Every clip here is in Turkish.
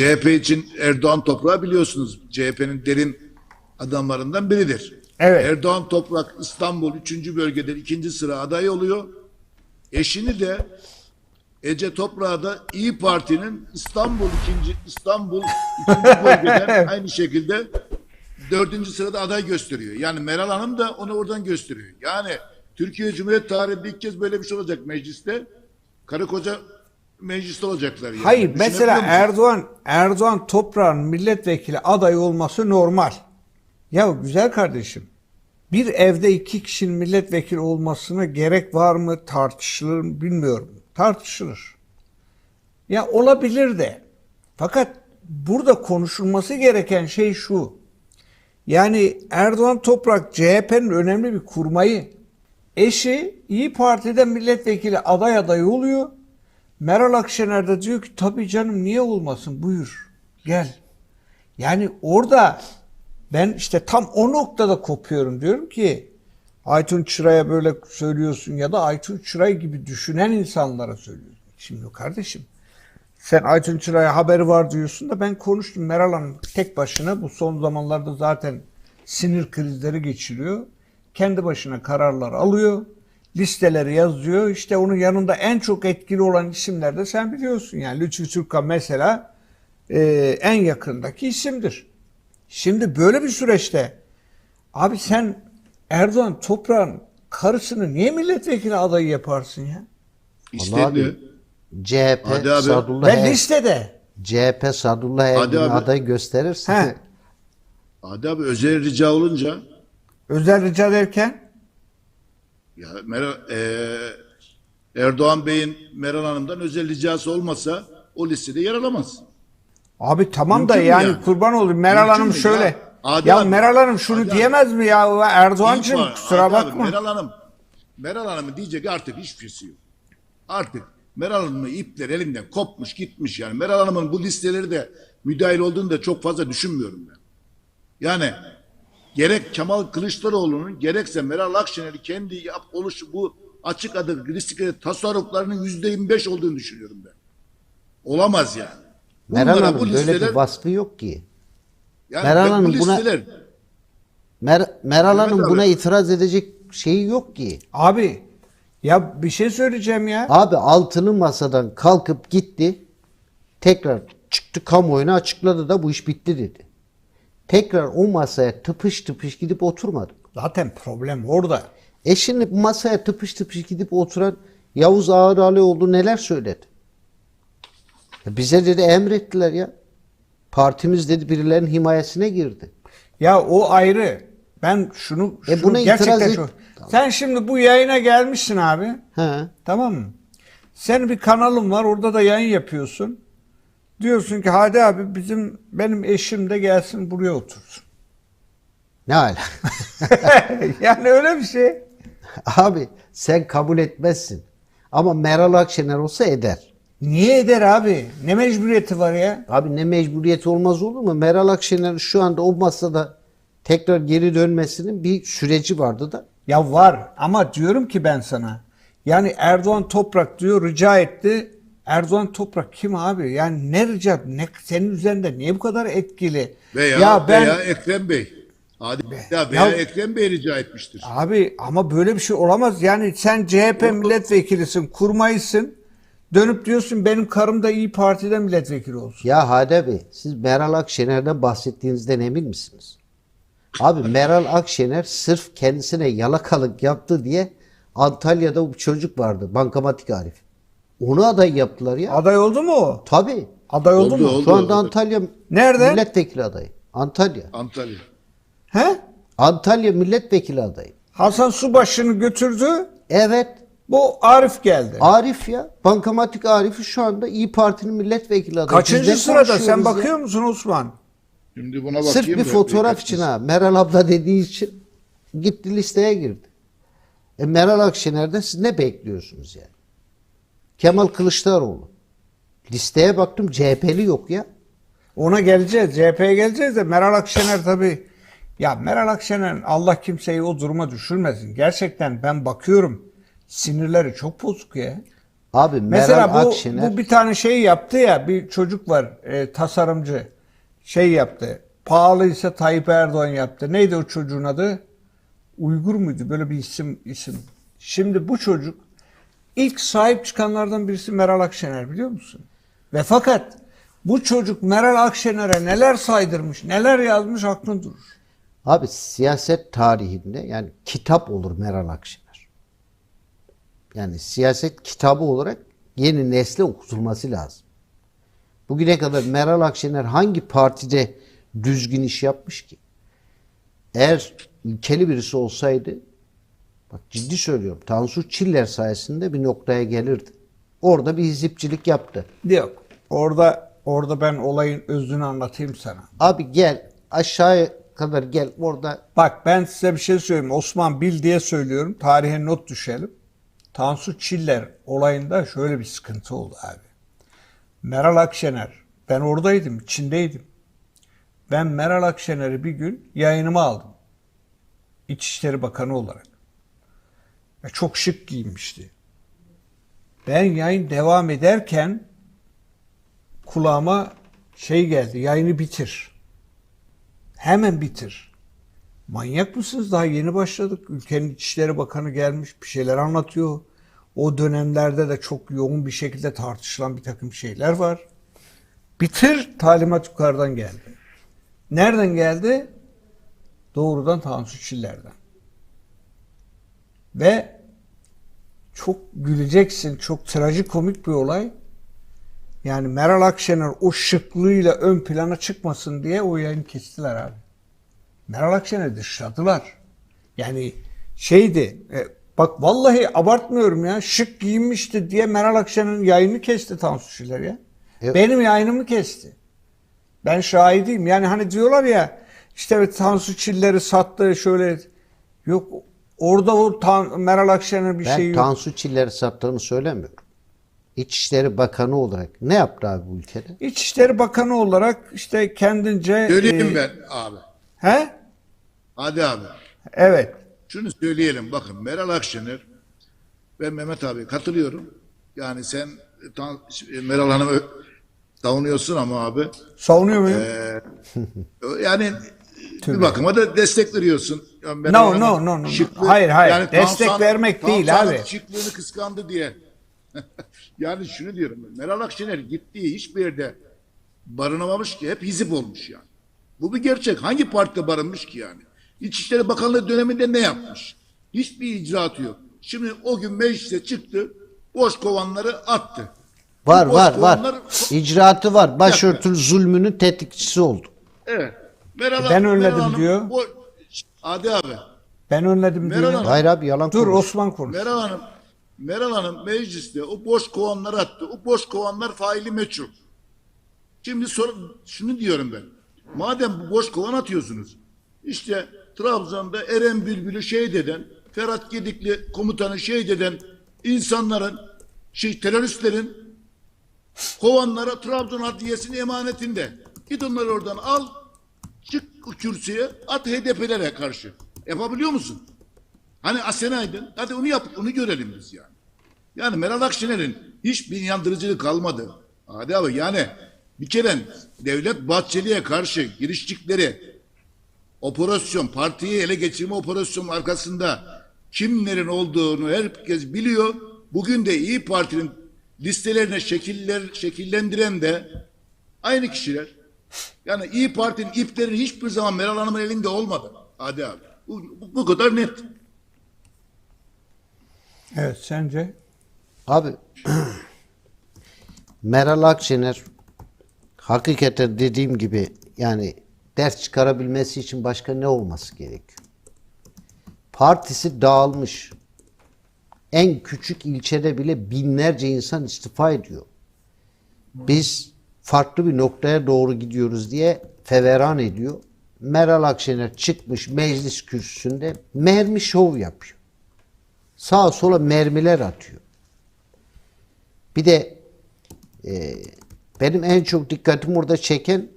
CHP için Erdoğan Toprağı biliyorsunuz. CHP'nin derin adamlarından biridir. Evet. Erdoğan Toprak İstanbul 3. bölgede 2. sıra aday oluyor. Eşini de Ece Toprağı da İyi Parti'nin İstanbul 2. İstanbul 2. bölgeden aynı şekilde 4. sırada aday gösteriyor. Yani Meral Hanım da onu oradan gösteriyor. Yani Türkiye Cumhuriyet tarihinde ilk kez böyle bir şey olacak mecliste. Karı koca mecliste olacaklar. Yani. Hayır mesela? Erdoğan Erdoğan toprağın milletvekili adayı olması normal. Ya güzel kardeşim. Bir evde iki kişinin milletvekili olmasına gerek var mı tartışılır mı bilmiyorum. Tartışılır. Ya olabilir de. Fakat burada konuşulması gereken şey şu. Yani Erdoğan Toprak CHP'nin önemli bir kurmayı. Eşi İyi Parti'den milletvekili aday adayı oluyor. Meral Akşener de diyor ki tabii canım niye olmasın buyur gel. Yani orada ben işte tam o noktada kopuyorum diyorum ki Aytun Çıra'ya böyle söylüyorsun ya da Aytun Çıray gibi düşünen insanlara söylüyorsun. Şimdi kardeşim sen Aytun Çıra'ya haberi var diyorsun da ben konuştum Meral Hanım tek başına bu son zamanlarda zaten sinir krizleri geçiriyor. Kendi başına kararlar alıyor. Listeleri yazıyor. İşte onun yanında en çok etkili olan isimler de sen biliyorsun. Yani Lütfü Türkkan mesela e, en yakındaki isimdir. Şimdi böyle bir süreçte abi sen Erdoğan toprağın karısını niye milletvekili adayı yaparsın ya? İstedi. abi, CHP Hadi abi. Sadullah Ve Er- listede. CHP Sadullah Hadi Ergin abi. aday gösterirse He. Hadi abi özel rica olunca Özel rica derken ya Meral, eee, Erdoğan Bey'in Meral Hanım'dan özel ricası olmasa o listede yer alamaz. Abi tamam da Mümkün mü yani yani? kurban olayım Meral Mümkün Hanım şöyle. Ya, Ya, abi, Meral Hanım şunu Adi abi. diyemez mi ya Erdoğan'cığım kusura abi, bakma. Meral Hanım Meral Hanım'ın diyecek artık hiçbir şeysi yok. Artık Meral Hanım'ın ipler elinden kopmuş gitmiş yani. Meral Hanım'ın bu listeleri de müdahil olduğunu da çok fazla düşünmüyorum ben. Yani gerek Kemal Kılıçdaroğlu'nun gerekse Meral Akşener'i kendi yap oluşu bu açık adı listede tasarruflarının yüzde 25 olduğunu düşünüyorum ben. Olamaz yani. Meral Bunlara Hanım bu böyle listeler- bir vasfı yok ki. yani Meral bu Hanım buna- listeler Mer- Meral Hanım abi. buna itiraz edecek şeyi yok ki. Abi ya bir şey söyleyeceğim ya. Abi altılı masadan kalkıp gitti. Tekrar çıktı kamuoyuna açıkladı da bu iş bitti dedi. Tekrar o masaya tıpış tıpış gidip oturmadı. Zaten problem orada. E şimdi masaya tıpış tıpış gidip oturan Yavuz Ağralioğlu neler söyledi? Ya Bize dedi emrettiler ya. Partimiz dedi birilerinin himayesine girdi. Ya o ayrı. Ben şunu, E şunu buna gerçekten et- çok... Sen şimdi bu yayına gelmişsin abi. He. Tamam mı? Senin bir kanalın var orada da yayın yapıyorsun. Diyorsun ki hadi abi bizim benim eşim de gelsin buraya otursun. Ne hala? yani öyle bir şey. Abi sen kabul etmezsin. Ama Meral Akşener olsa eder. Niye eder abi? Ne mecburiyeti var ya? Abi ne mecburiyeti olmaz olur mu? Meral Akşener şu anda o masada tekrar geri dönmesinin bir süreci vardı da. Ya var ama diyorum ki ben sana. Yani Erdoğan Toprak diyor rica etti. Erdoğan Toprak kim abi? Yani ne rica ne senin üzerinde niye bu kadar etkili? veya, ya ben veya Ekrem Bey. Hadi ya veya Ya- Ekrem Bey rica etmiştir. abi ama böyle bir şey olamaz. Yani sen CHP milletvekilisin, kurmayısın. Dönüp diyorsun benim karım da İyi Parti'de milletvekili olsun. Ya Hade Bey siz Meral Akşener'den bahsettiğinizden emin misiniz? Abi Meral Akşener sırf kendisine yalakalık yaptı diye Antalya'da bir çocuk vardı. Bankamatik Arif. Onu aday yaptılar ya. Aday oldu mu o? Tabii. Aday oldu, Oldu, mu? oldu. Şu anda Antalya Nerede? milletvekili adayı. Antalya. Antalya. He? Antalya milletvekili adayı. Hasan Subaşı'nı götürdü. Evet. Bu Arif geldi. Arif ya. Bankamatik Arif'i şu anda İyi Parti'nin milletvekili adayı. Kaçıncı sırada sen konuşuyoruz ya. bakıyor musun Osman? Şimdi buna bakayım. Sırf bir da fotoğraf için ha. Meral abla dediği için gitti listeye girdi. E Meral Akşener'den siz ne bekliyorsunuz yani? Kemal Kılıçdaroğlu. Listeye baktım CHP'li yok ya. Ona geleceğiz. CHP'ye geleceğiz de Meral Akşener tabii. Ya Meral Akşener Allah kimseyi o duruma düşürmesin. Gerçekten ben bakıyorum sinirleri çok bozuk ya. Abi Meral Mesela bu, Akşener bu bir tane şey yaptı ya bir çocuk var e, tasarımcı şey yaptı. Pahalıysa Tayyip Erdoğan yaptı. Neydi o çocuğun adı? Uygur muydu? Böyle bir isim isim. Şimdi bu çocuk ilk sahip çıkanlardan birisi Meral Akşener biliyor musun? Ve fakat bu çocuk Meral Akşener'e neler saydırmış, neler yazmış aklın durur. Abi siyaset tarihinde yani kitap olur Meral Akşener. Yani siyaset kitabı olarak yeni nesle okutulması lazım. Bugüne kadar Meral Akşener hangi partide düzgün iş yapmış ki? Eğer ilkeli birisi olsaydı bak ciddi söylüyorum Tansu Çiller sayesinde bir noktaya gelirdi. Orada bir hizipçilik yaptı. Yok. Orada orada ben olayın özünü anlatayım sana. Abi gel aşağıya kadar gel orada Bak ben size bir şey söyleyeyim. Osman bil diye söylüyorum. Tarihe not düşelim. Tansu Çiller olayında şöyle bir sıkıntı oldu abi. Meral Akşener. Ben oradaydım, içindeydim. Ben Meral Akşener'i bir gün yayınıma aldım. İçişleri Bakanı olarak. Ve çok şık giyinmişti. Ben yayın devam ederken kulağıma şey geldi. Yayını bitir. Hemen bitir. Manyak mısınız? Daha yeni başladık. Ülkenin İçişleri Bakanı gelmiş bir şeyler anlatıyor. O dönemlerde de çok yoğun bir şekilde tartışılan bir takım şeyler var. Bitir talimat yukarıdan geldi. Nereden geldi? Doğrudan Tansu Çiller'den. Ve çok güleceksin. Çok trajikomik bir olay. Yani Meral Akşener o şıklığıyla ön plana çıkmasın diye o yayını kestiler abi. Meral Akşener'i dışladılar. Yani şeydi, e, bak vallahi abartmıyorum ya, şık giyinmişti diye Meral Akşener'in yayını kesti Tansu Çiller ya. E- Benim yayınımı kesti. Ben şahidiyim. Yani hani diyorlar ya, işte evet Tansu Çiller'i sattı şöyle. Yok orada o Tan- Meral Akşener bir Ben şey yok. Tansu Çiller'i sattığını söylemiyorum. İçişleri Bakanı olarak ne yaptı abi bu ülkede? İçişleri Bakanı olarak işte kendince... Söyleyeyim e, ben abi. He? Hadi abi. Evet. Şunu söyleyelim bakın Meral Akşener ve Mehmet abi katılıyorum. Yani sen tam- Meral Hanım'ı savunuyorsun ama abi Savunuyor muyum? yani Tövbe. bir bakıma da destek veriyorsun. Yani Meral No, no, no, no, no. şıklığı- Hayır, hayır. Destek Tansu- vermek değil Tansu Hanım abi. şıklığını kıskandı diye. yani şunu diyorum. Meral Akşener gittiği hiçbir yerde barınamamış ki hep hizip olmuş yani. Bu bir gerçek. Hangi partide barınmış ki yani? İçişleri Bakanlığı döneminde ne yapmış? Hiçbir icraatı yok. Şimdi o gün meclise çıktı, boş kovanları attı. Var Bu boş var var. kovanlar- İcraatı var. Başörtülü zulmünün tetikçisi oldu. Evet. Meral, Ben önledim Meral Hanım, diyor. O, Hadi abi. Ben önledim Meral diyor. Hanım. Hayır abi yalan Dur konuş. Osman konuş. Meral Hanım, Meral Hanım mecliste o boş kovanları attı. O boş kovanlar faili meçhul. Şimdi sor, şunu diyorum ben. Madem bu boş kovan atıyorsunuz. işte Trabzon'da Eren Bülbül'ü şehit eden, Ferhat Gedikli komutanı şehit eden insanların, şey, teröristlerin kovanlara Trabzon Adliyesi'nin emanetinde. Git onları oradan al, çık kürsüye, at HDP'lere karşı. Yapabiliyor musun? Hani Asena Aydın, hadi onu yap, onu görelim biz yani. Yani Meral Akşener'in hiçbir inandırıcılığı kalmadı. Hadi abi yani bir kere Devlet Bahçeli'ye karşı giriştikleri operasyon, partiyi ele geçirme operasyonun arkasında kimlerin olduğunu herkes biliyor. Bugün de İyi Parti'nin listelerine şekiller, şekillendiren de aynı kişiler. Yani İyi Parti'nin ipleri hiçbir zaman Meral Hanım'ın elinde olmadı. Hadi abi. Bu, bu, kadar net. Evet sence? Abi Meral Akşener hakikaten dediğim gibi yani ders çıkarabilmesi için başka ne olması gerekiyor? Partisi dağılmış. En küçük ilçede bile binlerce insan istifa ediyor. Biz farklı bir noktaya doğru gidiyoruz diye feveran ediyor. Meral Akşener çıkmış meclis kürsüsünde mermi şov yapıyor. Sağa sola mermiler atıyor. Bir de e, benim en çok dikkatimi orada çeken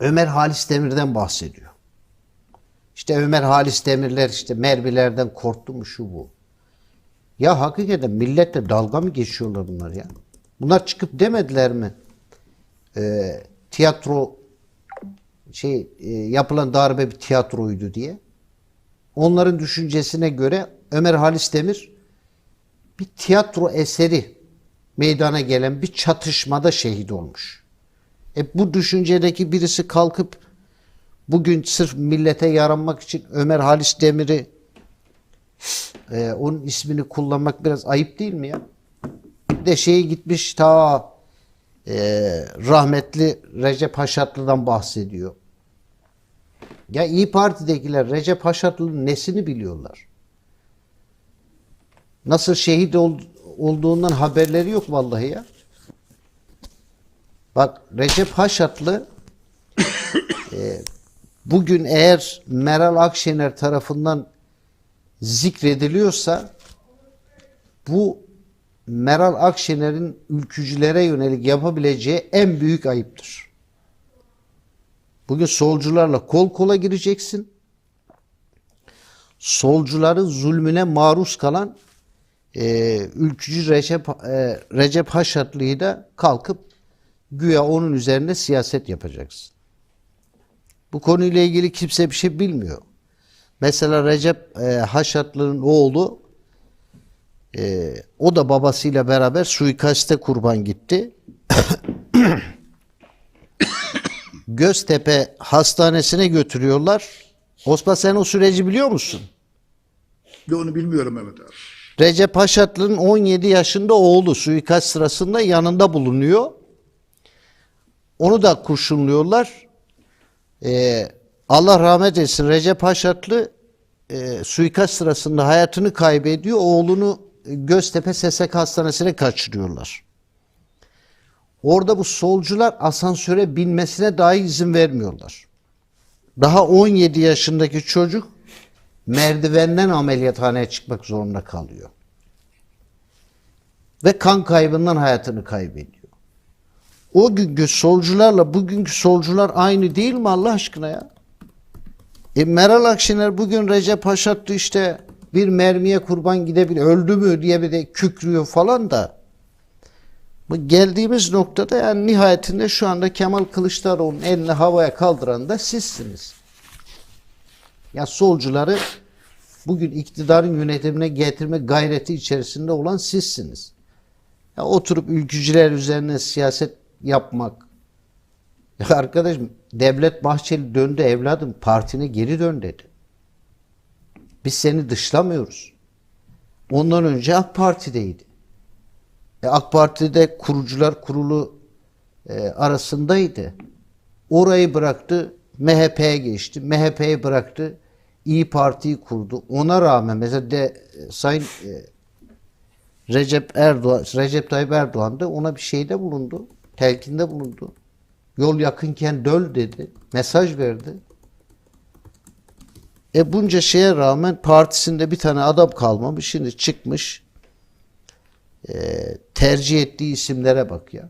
Ömer Halis Demir'den bahsediyor. İşte Ömer Halis Demirler işte mermilerden korktu mu şu bu. Ya hakikaten milletle dalga mı geçiyorlar bunlar ya? Bunlar çıkıp demediler mi? Ee, tiyatro şey e, yapılan darbe bir tiyatroydu diye. Onların düşüncesine göre Ömer Halis Demir bir tiyatro eseri meydana gelen bir çatışmada şehit olmuş. E bu düşüncedeki birisi kalkıp bugün sırf millete yaranmak için Ömer Halis Demir'i e, onun ismini kullanmak biraz ayıp değil mi ya? Bir de şeyi gitmiş ta e, rahmetli Recep Haşatlı'dan bahsediyor. Ya İyi Parti'dekiler Recep Haşatlı'nın nesini biliyorlar? Nasıl şehit ol- olduğundan haberleri yok vallahi ya. Bak Recep Haşatlı e, bugün eğer Meral Akşener tarafından zikrediliyorsa bu Meral Akşener'in ülkücülere yönelik yapabileceği en büyük ayıptır. Bugün solcularla kol kola gireceksin. Solcuların zulmüne maruz kalan e, ülkücü Recep, e, Recep Haşatlı'yı da kalkıp güya onun üzerinde siyaset yapacaksın. Bu konuyla ilgili kimse bir şey bilmiyor. Mesela Recep e, Haşatlı'nın oğlu e, o da babasıyla beraber suikaste kurban gitti. Göztepe Hastanesi'ne götürüyorlar. Osman sen o süreci biliyor musun? Ve onu bilmiyorum Mehmet abi. Recep Haşatlı'nın 17 yaşında oğlu suikast sırasında yanında bulunuyor. Onu da kurşunluyorlar. Ee, Allah rahmet etsin Recep Haşatlı e, suikast sırasında hayatını kaybediyor. Oğlunu Göztepe SSK Hastanesi'ne kaçırıyorlar. Orada bu solcular asansöre binmesine dahi izin vermiyorlar. Daha 17 yaşındaki çocuk merdivenden ameliyathaneye çıkmak zorunda kalıyor. Ve kan kaybından hayatını kaybediyor. O günkü solcularla bugünkü solcular aynı değil mi Allah aşkına ya? E Meral Akşener bugün Recep Haşatlı işte bir mermiye kurban gidebilir. Öldü mü diye bir de kükrüyor falan da. Bu geldiğimiz noktada yani nihayetinde şu anda Kemal Kılıçdaroğlu'nun elini havaya kaldıran da sizsiniz. Ya solcuları bugün iktidarın yönetimine getirme gayreti içerisinde olan sizsiniz. Ya oturup ülkücüler üzerine siyaset yapmak. Ya arkadaşım Devlet Bahçeli döndü evladım partine geri dön dedi. Biz seni dışlamıyoruz. Ondan önce AK Parti'deydi. E, AK Parti'de kurucular kurulu e, arasındaydı. Orayı bıraktı, MHP'ye geçti. MHP'yi bıraktı, İyi Parti'yi kurdu. Ona rağmen mesela de e, Sayın e, Recep Erdoğan, Recep Tayyip Erdoğan da ona bir şeyde bulundu. Telkinde bulundu. Yol yakınken döl dedi. Mesaj verdi. E bunca şeye rağmen partisinde bir tane adam kalmamış. Şimdi çıkmış. e, tercih ettiği isimlere bak ya.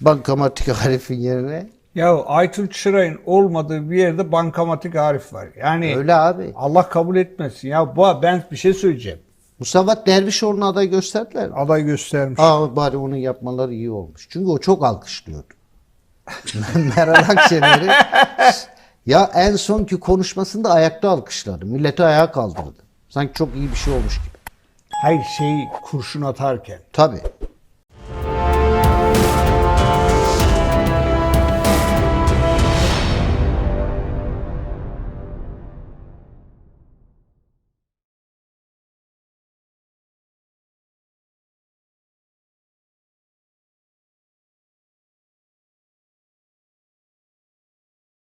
Bankamatik Arif'in yerine. Ya Aytunç Çıray'ın olmadığı bir yerde bankamatik Arif var. Yani Öyle abi. Allah kabul etmesin. Ya bu ben bir şey söyleyeceğim. Mustafa Dervişoğlu'na aday gösterdiler mi? Aday göstermiş. Aa bari onu yapmaları iyi olmuş. Çünkü o çok alkışlıyordu. Meral Akşener'i ya en sonki konuşmasında ayakta alkışladı. Milleti ayağa kaldırdı. Sanki çok iyi bir şey olmuş gibi. Hayır şey kurşun atarken. Tabii.